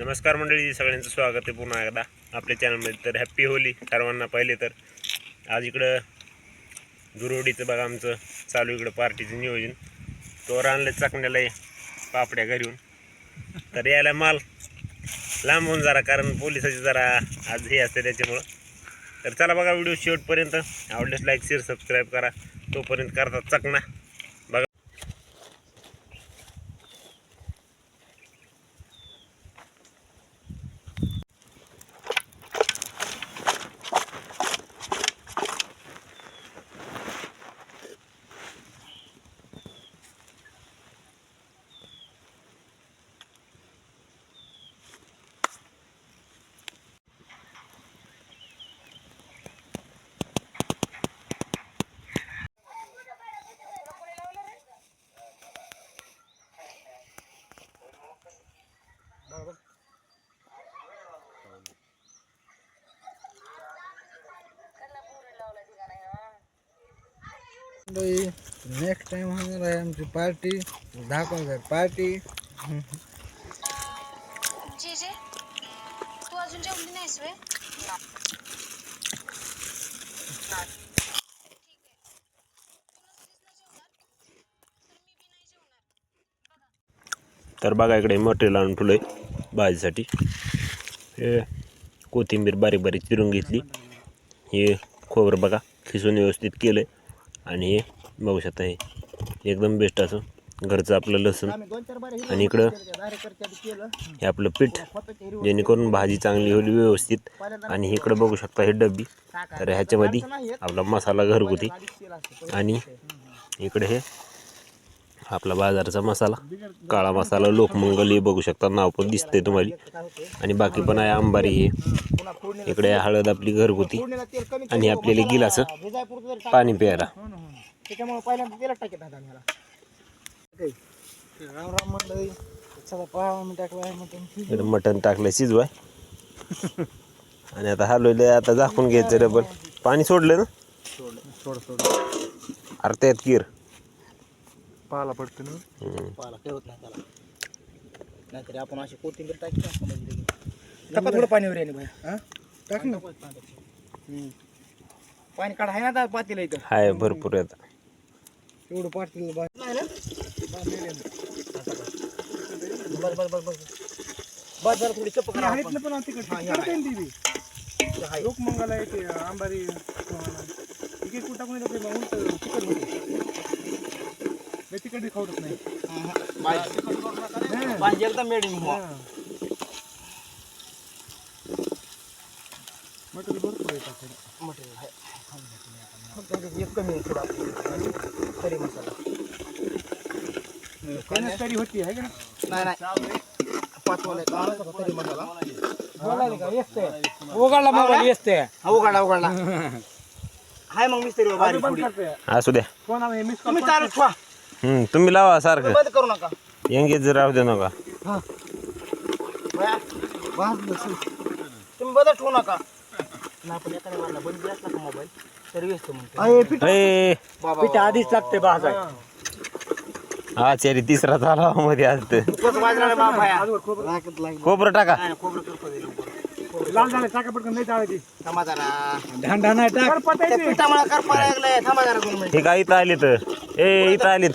नमस्कार मंडळी सगळ्यांचं स्वागत आहे पुन्हा एकदा. आपल्या चॅनलमध्ये तर हॅप्पी होली सर्वांना पहिले तर. आज इकडं दुरोडीचं बघा आमचं चालू इकडं पार्टीचं नियोजन. तोर आणलं चाकण्याला पापड्या घरीहून तर यायला माल लांबून जरा कारण पोलिसाची जरा आज हे असते त्याच्यामुळं. तर चला बघा व्हिडिओ शेवटपर्यंत. आवडल्यास लाईक शेअर सबस्क्राईब करा. तोपर्यंत करतात चकना नेक्स्ट टाइम होणार आहे आमची पार्टी दाखवणार पार्टी जे जे. तू अजून जेवली नाहीस वे तर बघा इकडे मटेरियल आणून ठेवलं आहे भाजीसाठी. हे कोथिंबीर बारीक बारीक चिरून घेतली. हे खोबरं बघा खिसून व्यवस्थित केलं आहे आणि हे बघू शकता हे एकदम बेस्ट असं. घरचं आपलं लसूण आणि इकडं हे आपलं पीठ जेणेकरून भाजी चांगली होईल व्यवस्थित. आणि इकडं बघू शकता हे डब्बी. तर ह्याच्यामध्ये आपला मसाला घरगुती. आणि इकडे हे आपला बाजाराचा मसाला काळा मसाला लोकमंगल हे बघू शकता. नाव पण दिसतंय तुम्हाला. आणि बाकी पण आहे अंबारी हे. इकडे हळद आपली घरगुती. आणि आपल्याला गिलास पाणी प्यायला. त्याच्यामुळे पहिल्यांदा तेलात टाकत आता आम्हाला राम राम मंडळी. चला पाहा मी टाकलं आहे मटण इकडे मटण टाकलं शिजवाय. आणि आता हलवले आता झाकून घ्यायचं रे पण पाणी सोडलं ना? सोड सोड. अरे त्यात किर. पाहाला पडतं ना. पाहाला काही होत नाही त्याला. नाहीतरी आपण अशी कोथिंबीर टाकी टाका थोडं पाणी वर भाई हा? टाक ना. पाणी काढ आहे ना आता पातीला इथं. हाय भरपूर आता एवढं पाटील नाही ना? बस बस बस बस. बस जरा थोडी चप्प करा आपण. हा, या. आहे. लोक मंगाला येते आंबारी एक एक टाकून येते मग उलट होते लय तिखट बी नाही. पाहिजे. तर मेड मटेरियल भरपूर. मटेरियल आहे. एक कमी आहे थोडा. तरी मसाला. तरी होती आहे का नाही? नाही नाही. तरी मसाला. बोलायला का? येते उघडला मोबाईल येते उघडला उघडला. हाय मग मिस्त्री. असू द्या. हे तुम्ही चालू ठेवा. हम्म, तुम्ही लावा सारखं. बंद करू नका. एंगेज राहू दे नका. बया. तुम्ही बंद ठेवू नका. नाही पण एखाद्या मारला बंद असला का मोबाईल तरी व्यस्त म्हणतो ए पीठ आधीच लागते बाज हा. चेरी तिसरा झाला मध्ये आज तर खोबरं टाका. लाल झाले टाका पटकन नाही थांबा जरा. ढांढा नाही टाक. त्या पिठामुळे करपा लागलंय. थांबा जरा दोन मिनिट. हे काय इथं आलीत? ए इथं आलीत.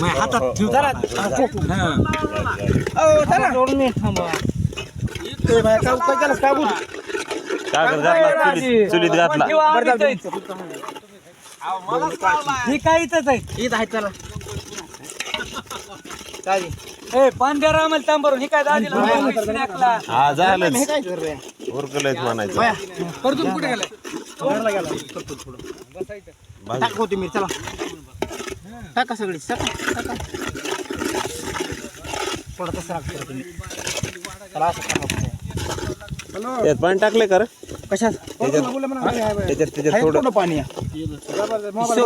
सिनेकला हातात ठेव जरा. ओ चला. दोन मिनिट थांबा. ए बाया काय काय बोल चुलीत चुलीत घातला. ही काय इथंच आहे? चला. काय ए तांबरून ही काय दोन पिस सिनेकला हा हे झालंच. काय करतोय उरकलंच म्हणायचं. परतून कुठे गेलाय? गेला. टाक कोथिंबीर चला. टाका सगळी टाका टाका थोडं तसं राखतो तुम्ही चला असं करा त्यात पाणी टाकले का रे? कशात त्याच्यात त्याच्यात थोडं पाणी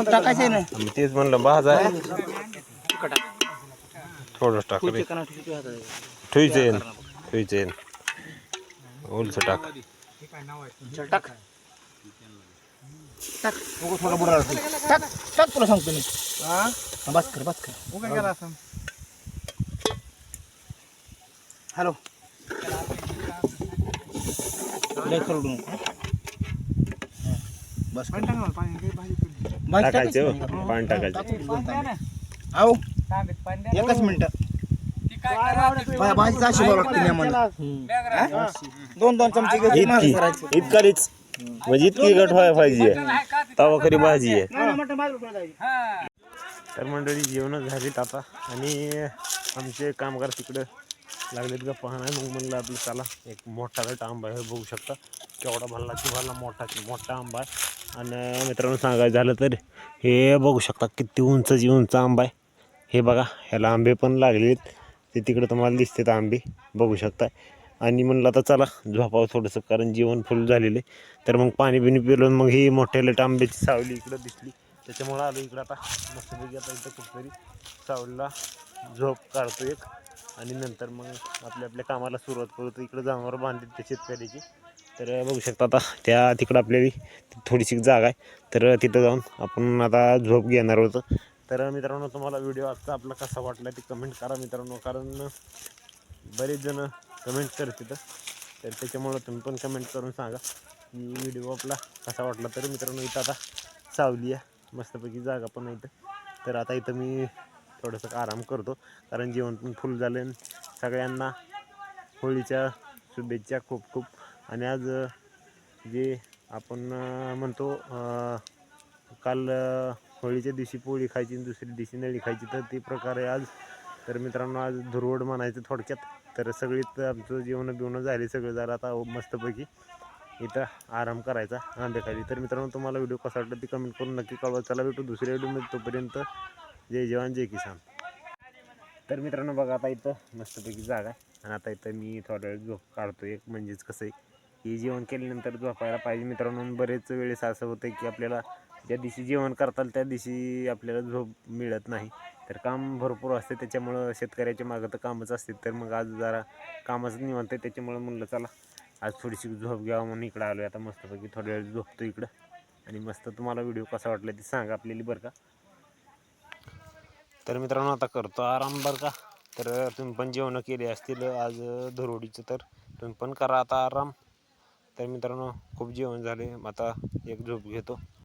टाकायचं ना तेच म्हणलं भाज आहे थोडंच टाक रे येईन ठेवायचं येईन ओलचं टाक टाक टाक थोडा बुडा. टाक टाक तुला सांगतो मी हा, बस कर बस कर. उगा गेला असं. हॅलो. लय खरडू नको, हा? बस कर. पाणी टाकणार पाणी काही भाजी केली. भाजी टाकायचं टाकायची हो, पाणी टाकायचं. आहो तांबीत पाणी द्या. एकच मिनिट. ती काय करा? भाजीचा अशी बोलावं लागते नियमानं. हा? दोन दोन चमचे इतकी करायचं. इतकालीच म्हणजे इतकी गट व्हायला पाहिजे. तवा खरी भाजी आहे. हा. तर मंडळी जेवणं झालीत आता. आणि आमचे कामगार तिकडं लागलेत गप्पा हा मग म्हणलं आपलं चला एक मोठा गट आंबा आहे बघू शकता. केवढा भरला की भरला मोठा मोठा आंबा आहे. आणि मित्रांनो सांगायचं झालं तर हे बघू शकता किती उंचची उंच आंबा आहे. हे बघा ह्याला आंबे पण लागलेत ते तिकडं तुम्हाला दिसतात आंबे बघू शकता. आणि म्हणलं आता चला झोपावं थोडंसं कारण जेवण फुल झालेलं आहे. तर मग पाणी बिणी पिलून मग ही मोठ्या लेट आंब्याची सावली इकडं दिसली. त्याच्यामुळं आलो इकडं आता. मस्तपैकी आता इथं कुठेतरी सावलीला झोप काढतो एक. आणि नंतर मग आपल्या आपल्या कामाला सुरुवात करू. तर इकडं जनावर बांधली त्या शेतकऱ्याची. तर बघू शकता आता त्या तिकडं आपल्याली थोडीशी जागा आहे. तर तिथं जाऊन आपण आता झोप घेणार होतं. तर मित्रांनो तुम्हाला व्हिडिओ आजचा आपला कसा वाटला ते कमेंट करा मित्रांनो. कारण बरेच जण कमेंट करतात. तर त्याच्यामुळं तुम्ही पण कमेंट करून सांगा की व्हिडिओ आपला कसा वाटला. तर मित्रांनो इथं आता सावली आहे. मस्तपैकी जागा पण आहे इथं. तर आता इथं मी थोडंसं आराम करतो. कारण जेवण पण फुल झालं सगळ्यांना होळीच्या शुभेच्छा खूप खूप. आणि आज जे आपण म्हणतो काल होळीच्या दिवशी पोळी खायची आणि दुसऱ्या दिवशी नळी खायची तर ते प्रकारे आज. तर मित्रांनो आज धुरवड म्हणायचं थोडक्यात. तर सगळीच आमचं जेवण बिवणं झाले सगळं झालं आता मस्तपैकी. इथं आराम करायचा आंब्याखाली. तर मित्रांनो तुम्हाला व्हिडिओ कसा वाटला ते कमेंट करून नक्की कळवा. चला भेटू दुसऱ्या व्हिडिओमध्ये तोपर्यंत जय जवान जय किसान. तर मित्रांनो बघा आता इथं मस्तपैकी जागा आहे. आणि आता इथं मी थोड्या वेळ झोप काढतो एक म्हणजेच कसं आहे हे जेवण केल्यानंतर झोपायला पाहिजे मित्रांनो. बरेच वेळेस असं होतं की आपल्याला ज्या दिवशी जेवण करताल त्या दिवशी आपल्याला झोप मिळत नाही. तर काम भरपूर असते. त्याच्यामुळं शेतकऱ्याच्या मागं तर कामच असते. तर मग आज जरा कामच निवांत आहे. त्याच्यामुळं म्हणलं चला आज थोडीशी झोप घ्यावं म्हणून इकडं आलो आता मस्तपैकी थोड्या वेळ झोपतो इकडं. आणि मस्त तुम्हाला व्हिडिओ कसा वाटला ते सांगा आपल्याला बरं का? तर मित्रांनो आता करतो आराम बरं का? तर तुम्ही पण जेवणं केली असतील आज धरोडीचं तर. तुम्ही पण करा आता आराम. तर मित्रांनो खूप जेवण झाले. आता एक झोप घेतो.